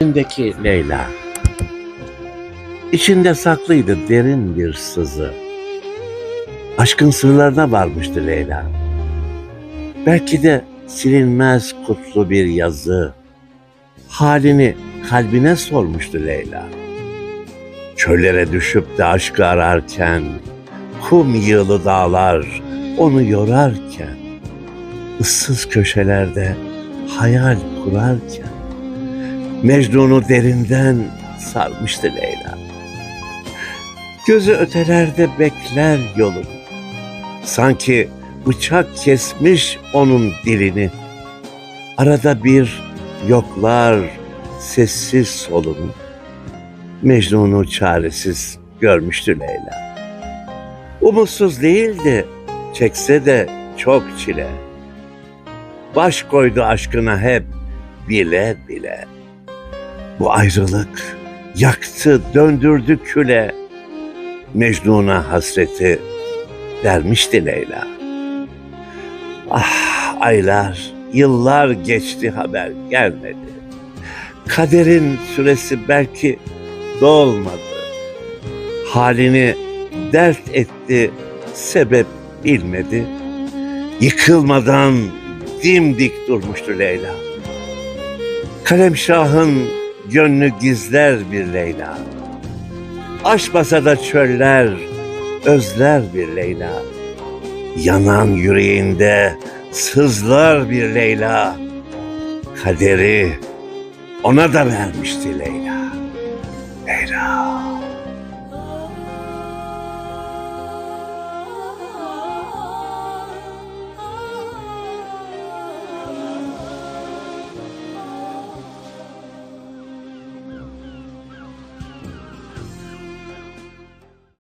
içindeki Leyla. İçinde saklıydı derin bir sızı. Aşkın sırlarına varmıştı Leyla. Belki de silinmez kutlu bir yazı. Halini kalbine sormuştu Leyla. Çöllere düşüp de aşkı ararken, kum yığılı dağlar onu yorarken, ıssız köşelerde hayal kurarken, Mecnun'u derinden sarmıştı Leyla. Gözü ötelerde bekler yolun. Sanki bıçak kesmiş onun dilini. Arada bir yoklar sessiz solun. Mecnun'u çaresiz görmüştü Leyla. Umutsuz değildi, çekse de çok çile. Baş koydu aşkına hep bile bile. Bu ayrılık yaktı, döndürdü küle. Mecnun'a hasreti dermişti Leyla. Ah aylar, yıllar geçti haber gelmedi. Kaderin süresi belki dolmadı. Halini dert etti, sebep bilmedi. Yıkılmadan dimdik durmuştu Leyla. Kalemşahın gönlü gizler bir Leyla. Aşmasa da çöller, özler bir Leyla. Yanan yüreğinde sızlar bir Leyla. Kaderi ona da vermişti Leyla. Leyla.